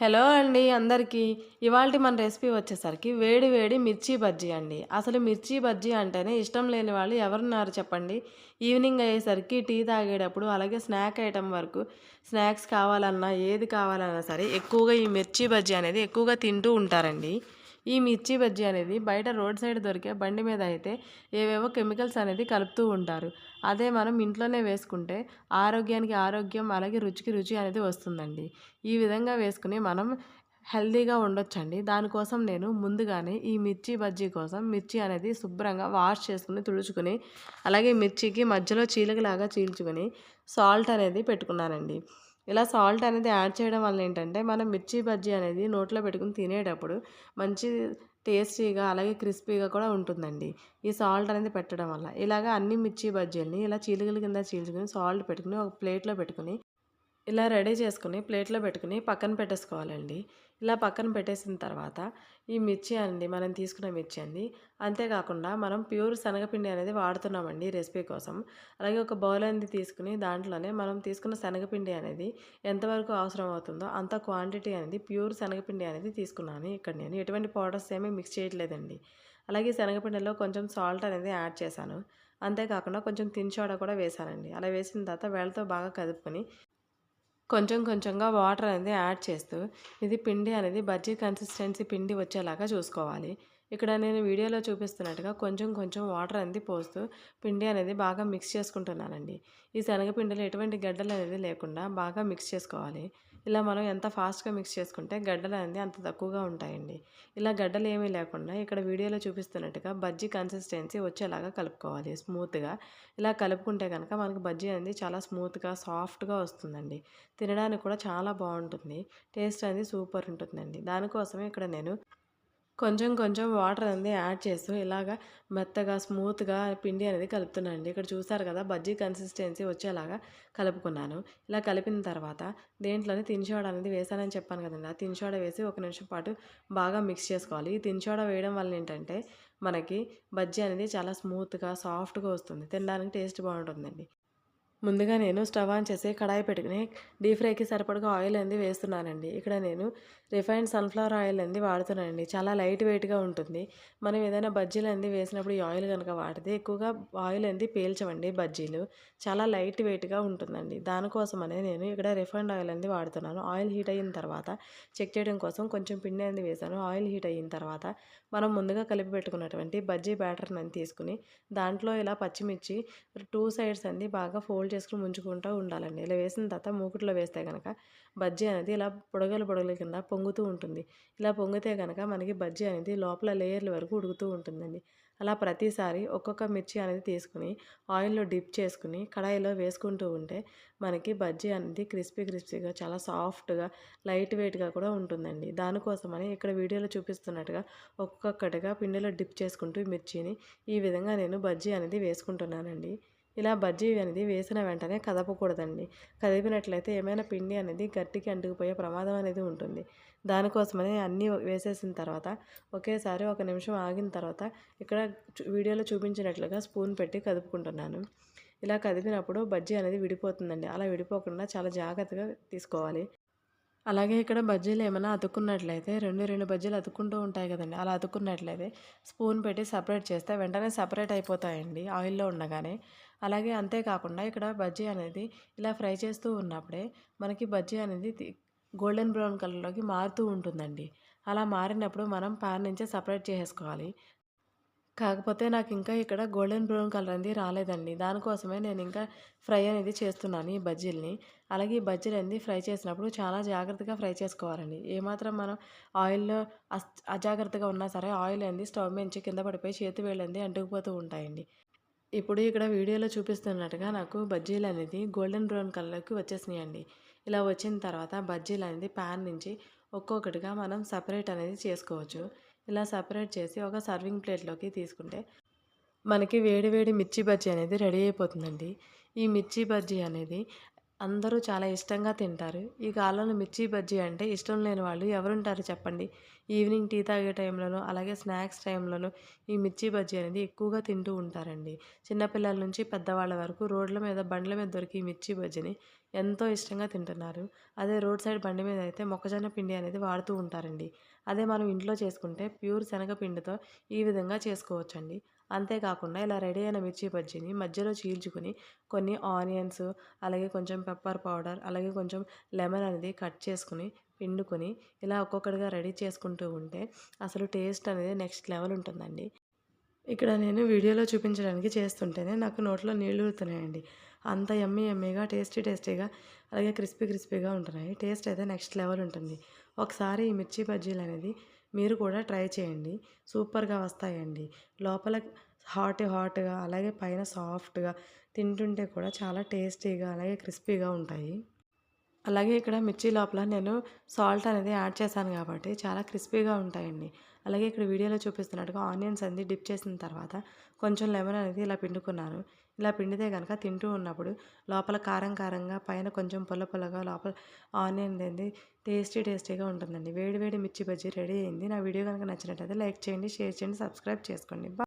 Hello అండి అందరికీ. ఇవాళ మన రెసిపీ వచ్చేసరికి వేడి వేడి మిర్చి బజ్జీ అండి. అసలు మిర్చి బజ్జీ అంటేనే ఇష్టం లేని వాళ్ళు ఎవరున్నారు చెప్పండి. ఈవినింగ్ అయ్యేసరికి టీ తాగేటప్పుడు అలాగే స్నాక్ ఐటమ్ వరకు స్నాక్స్ కావాలన్నా ఏది కావాలన్నా సరే ఎక్కువగా ఈ మిర్చి బజ్జీ అనేది ఎక్కువగా తింటూ ఉంటారండి. ఈ మిర్చి బజ్జీ అనేది బయట రోడ్ సైడ్ దొరికే బండి మీద అయితే ఏవేవో కెమికల్స్ అనేది కలుపుతూ ఉంటారు. అదే మనం ఇంట్లోనే వేసుకుంటే ఆరోగ్యానికి ఆరోగ్యం అలాగే రుచికి రుచి అనేది వస్తుందండి. ఈ విధంగా వేసుకుని మనం హెల్దీగా ఉండొచ్చండి. దానికోసం నేను ముందుగానే ఈ మిర్చి బజ్జీ కోసం మిర్చి అనేది శుభ్రంగా వాష్ చేసుకుని తుడుచుకుని అలాగే మిర్చికి మధ్యలో చీలకలాగా చీల్చుకొని సాల్ట్ అనేది పెట్టుకున్నానండి. ఇలా సాల్ట్ అనేది యాడ్ చేయడం వల్ల ఏంటంటే మనం మిర్చి బజ్జీ అనేది నోట్లో పెట్టుకుని తినేటప్పుడు మంచి టేస్టీగా అలాగే క్రిస్పీగా కూడా ఉంటుందండి. ఈ సాల్ట్ అనేది పెట్టడం వల్ల. ఇలాగ అన్ని మిర్చి బజ్జీలని ఇలా చీలికల కింద చీల్చుకుని సాల్ట్ పెట్టుకుని ఒక ప్లేట్లో పెట్టుకుని ఇలా రెడీ చేసుకుని ప్లేట్లో పెట్టుకుని పక్కన పెట్టేసుకోవాలండి. ఇలా పక్కన పెట్టేసిన తర్వాత ఈ మిర్చి అండి మనం తీసుకున్న మిర్చి అండి అంతేకాకుండా మనం ప్యూర్ శనగపిండి అనేది వాడుతున్నామండి రెసిపీ కోసం. అలాగే ఒక బౌల్ అనేది తీసుకుని దాంట్లోనే మనం తీసుకున్న శనగపిండి అనేది ఎంతవరకు అవసరం అవుతుందో అంత క్వాంటిటీ అనేది ప్యూర్ శనగపిండి అనేది తీసుకున్నాను ఇక్కడ నేను. ఎటువంటి పౌడర్స్ ఏమీ మిక్స్ చేయట్లేదండి. అలాగే శనగపిండిలో కొంచెం సాల్ట్ అనేది యాడ్ చేశాను. అంతేకాకుండా కొంచెం తినచోడ కూడా వేశానండి. అలా వేసిన తర్వాత వేళ్ళతో బాగా కదుపుకొని కొంచెం కొంచెంగా వాటర్ అనేది యాడ్ చేస్తూ ఇది పిండి అనేది బజ్జీ కన్సిస్టెన్సీ పిండి వచ్చేలాగా చూసుకోవాలి. ఇక్కడ నేను వీడియోలో చూపిస్తున్నట్టుగా కొంచెం కొంచెం వాటర్ అనేది పోస్తూ పిండి అనేది బాగా మిక్స్ చేసుకుంటున్నానండి. ఈ శనగపిండిలో ఎటువంటి గడ్డలు అనేది లేకుండా బాగా మిక్స్ చేసుకోవాలి. ఇలా మనం ఎంత ఫాస్ట్గా మిక్స్ చేసుకుంటే గడ్డలు అనేది అంత తక్కువగా ఉంటాయండి. ఇలా గడ్డలు ఏమీ లేకుండా ఇక్కడ వీడియోలో చూపిస్తున్నట్టుగా బజ్జీ కన్సిస్టెన్సీ వచ్చేలాగా కలుపుకోవాలి స్మూత్గా ఇలా కలుపుకుంటే కనుక మనకు బజ్జీ అనేది చాలా స్మూత్గా సాఫ్ట్గా వస్తుందండి. తినడానికి కూడా చాలా బాగుంటుంది. టేస్ట్ అనేది సూపర్ ఉంటుందండి. దానికోసమే ఇక్కడ నేను కొంచెం కొంచెం వాటర్ అనేది యాడ్ చేస్తూ ఇలాగా మెత్తగా స్మూత్గా పిండి అనేది కలుపుతున్నానండి ఇక్కడ చూసారు కదా బజ్జీ కన్సిస్టెన్సీ వచ్చేలాగా కలుపుకున్నాను. ఇలా కలిపిన తర్వాత దేంట్లోనే తినచోడ అనేది వేసానని చెప్పాను కదండి. ఆ తినచోడ వేసి ఒక నిమిషం పాటు బాగా మిక్స్ చేసుకోవాలి. ఈ తినచోడ వేయడం వల్ల ఏంటంటే మనకి బజ్జీ అనేది చాలా స్మూత్గా సాఫ్ట్గా వస్తుంది. తినడానికి టేస్ట్ బాగుంటుందండి. ముందుగా నేను స్టవ్ ఆన్ చేసి కడాయి పెట్టుకుని డీప్ ఫ్రైకి సరిపడగా ఆయిల్ అనేది వేస్తున్నానండి. ఇక్కడ నేను రిఫైన్డ్ సన్ఫ్లవర్ ఆయిల్ అనేది వాడుతున్నానండి. చాలా లైట్ వెయిట్గా ఉంటుంది. మనం ఏదైనా బజ్జీలు అనేది వేసినప్పుడు ఈ ఆయిల్ కనుక వాడితే ఎక్కువగా ఆయిల్ అనేది పీల్చవండి బజ్జీలు. చాలా లైట్ వెయిట్గా ఉంటుందండి. దానికోసమనే నేను ఇక్కడ రిఫైండ్ ఆయిల్ అనేది వాడుతున్నాను. ఆయిల్ హీట్ అయిన తర్వాత చెక్ చేయడం కోసం కొంచెం పిండి అనేది వేసాను ఆయిల్ హీట్ అయిన తర్వాత మనం ముందుగా కలిపి పెట్టుకున్నటువంటి బజ్జీ బ్యాటర్ని తీసుకుని దాంట్లో ఇలా పచ్చిమిర్చి టూ సైడ్స్ అనేది బాగా ఫోల్డ్ చేసుకుని ముంచుకుంటూ ఉండాలండి. ఇలా వేసిన తర్వాత మూకుట్లో వేస్తే కనుక బజ్జీ అనేది ఇలా పొడగల పొడగల కింద పొంగుతూ ఉంటుంది. ఇలా పొంగితే కనుక మనకి బజ్జీ అనేది లోపల లేయర్ల వరకు ఉడుకుతూ ఉంటుందండి. అలా ప్రతిసారి ఒక్కొక్క మిర్చి అనేది తీసుకుని ఆయిల్లో డిప్ చేసుకుని కడాయిలో వేసుకుంటూ ఉంటే మనకి బజ్జీ అనేది క్రిస్పీ క్రిస్పీగా చాలా సాఫ్ట్గా లైట్ వెయిట్గా కూడా ఉంటుందండి. దానికోసమని ఇక్కడ వీడియోలో చూపిస్తున్నట్టుగా ఒక్కొక్కటిగా పిండిలో డిప్ చేసుకుంటూ మిర్చిని ఈ విధంగా నేను బజ్జీ అనేది వేసుకుంటున్నానండి. ఇలా బజ్జీ అనేది వేసిన వెంటనే కదపకూడదండి. కదిపినట్లయితే ఏమైనా పిండి అనేది గట్టికి అంటుకుపోయే ప్రమాదం అనేది ఉంటుంది. దానికోసమని అన్నీ వేసేసిన తర్వాత ఒకేసారి ఒక నిమిషం ఆగిన తర్వాత ఇక్కడ వీడియోలో చూపించినట్లుగా స్పూన్ పెట్టి కదుపుకుంటున్నాను. ఇలా కదిపినప్పుడు బజ్జీ అనేది విడిపోతుందండి. అలా విడిపోకుండా చాలా జాగ్రత్తగా తీసుకోవాలి. అలాగే ఇక్కడ బజ్జీలు ఏమైనా అతుక్కున్నట్లయితే రెండు రెండు బజ్జీలు అతుక్కుంటూ ఉంటాయి కదండి. అలా అతుక్కున్నట్లయితే స్పూన్ పెట్టి సపరేట్ చేస్తే వెంటనే సపరేట్ అయిపోతాయండి ఆయిల్లో ఉండగానే. అలాగే అంతేకాకుండా ఇక్కడ బజ్జీ అనేది ఇలా ఫ్రై చేస్తూ ఉన్నప్పుడే మనకి బజ్జీ అనేది గోల్డెన్ బ్రౌన్ కలర్లోకి మారుతూ ఉంటుందండి. అలా మారినప్పుడు మనం ప్యాన్ నుంచి సపరేట్ చేసేసుకోవాలి. కాకపోతే నాకు ఇంకా ఇక్కడ గోల్డెన్ బ్రౌన్ కలర్ అనేది రాలేదండి. దానికోసమే నేను ఇంకా ఫ్రై అనేది చేస్తున్నాను ఈ బజ్జీలని. అలాగే ఈ బజ్జీలు అనేది ఫ్రై చేసినప్పుడు చాలా జాగ్రత్తగా ఫ్రై చేసుకోవాలండి. ఏమాత్రం మనం ఆయిల్లో అజాగ్రత్తగా ఉన్నా సరే ఆయిల్ అనేది స్టవ్ నుంచి కింద పడిపోయి చేతి వేళ్ళు అనేది అంటుకుపోతూ ఉంటాయండి. ఇప్పుడు ఇక్కడ వీడియోలో చూపిస్తున్నట్టుగా నాకు బజ్జీలు అనేది గోల్డెన్ బ్రౌన్ కలర్కి వచ్చేసినాయండి. ఇలా వచ్చిన తర్వాత బజ్జీలు అనేది ప్యాన్ నుంచి ఒక్కొక్కటిగా మనం సపరేట్ అనేది చేసుకోవచ్చు. ఇలా సపరేట్ చేసి ఒక సర్వింగ్ ప్లేట్లోకి తీసుకుంటే మనకి వేడి వేడి మిర్చి బజ్జీ అనేది రెడీ అయిపోతుందండి. ఈ మిర్చి బజ్జీ అనేది అందరూ చాలా ఇష్టంగా తింటారు. ఈ కాలంలో మిర్చి బజ్జీ అంటే ఇష్టం లేని వాళ్ళు ఎవరుంటారు చెప్పండి? ఈవినింగ్ టీ తాగే టైంలోనూ అలాగే స్నాక్స్ టైంలోనూ ఈ మిర్చి బజ్జీ అనేది ఎక్కువగా తింటూ ఉంటారండి. చిన్నపిల్లల నుంచి పెద్దవాళ్ళ వరకు రోడ్ల మీద బండ్ల మీద దొరికి ఈ మిర్చి బజ్జీని ఎంతో ఇష్టంగా తింటున్నారు. అదే రోడ్ సైడ్ బండి మీద అయితే మొక్కజొన్న పిండి అనేది వాడుతూ ఉంటారండి. అదే మనం ఇంట్లో చేసుకుంటే ప్యూర్ శనగపిండితో ఈ విధంగా చేసుకోవచ్చండి. అంతేకాకుండా ఇలా రెడీ అయిన మిర్చి బజ్జీని మధ్యలో చీల్చుకుని కొన్ని ఆనియన్స్ అలాగే కొంచెం పెప్పర్ పౌడర్ అలాగే కొంచెం లెమన్ అనేది కట్ చేసుకుని పిండుకొని ఇలా ఒక్కొక్కటిగా రెడీ చేసుకుంటూ ఉంటే అసలు టేస్ట్ అనేది నెక్స్ట్ లెవెల్ ఉంటుందండి. ఇక్కడ నేను వీడియోలో చూపించడానికి చేస్తుంటేనే నాకు నోట్లో నీళ్ళు ఊరుతున్నాయండి. అంత ఎమ్మీ ఎమ్మీగా టేస్టీ టేస్టీగా అలాగే క్రిస్పీ క్రిస్పీగా ఉంటున్నాయి టేస్ట్ అయితే నెక్స్ట్ లెవెల్ ఉంటుంది. ఒకసారి ఈ మిర్చి బజ్జీలు అనేది మీరు కూడా ట్రై చేయండి. సూపర్గా వస్తాయండి. లోపల హాట్ హాట్గా అలాగే పైన సాఫ్ట్గా తింటుంటే కూడా చాలా టేస్టీగా అలాగే క్రిస్పీగా ఉంటాయి. అలాగే ఇక్కడ మిర్చి లోపల నేను సాల్ట్ అనేది యాడ్ చేశాను కాబట్టి చాలా క్రిస్పీగా ఉంటాయండి. అలాగే ఇక్కడ వీడియోలో చూపిస్తున్నట్టుగా ఆనియన్స్ అనేది డిప్ చేసిన తర్వాత కొంచెం లెమన్ అనేది ఇలా పిండుకున్నాను ఇలా పిండితే కనుక తింటూ ఉన్నప్పుడు లోపల కారం కారంగా పైన కొంచెం పుల్ల పుల్లగా లోపల ఆనియన్ అనేది టేస్టీ టేస్టీగా ఉంటుందండి. వేడి వేడి మిర్చి బజ్జీ రెడీ అయింది. నా వీడియో కనుక నచ్చినట్లయితే లైక్ చేయండి షేర్ చేయండి సబ్స్క్రైబ్ చేసుకోండి.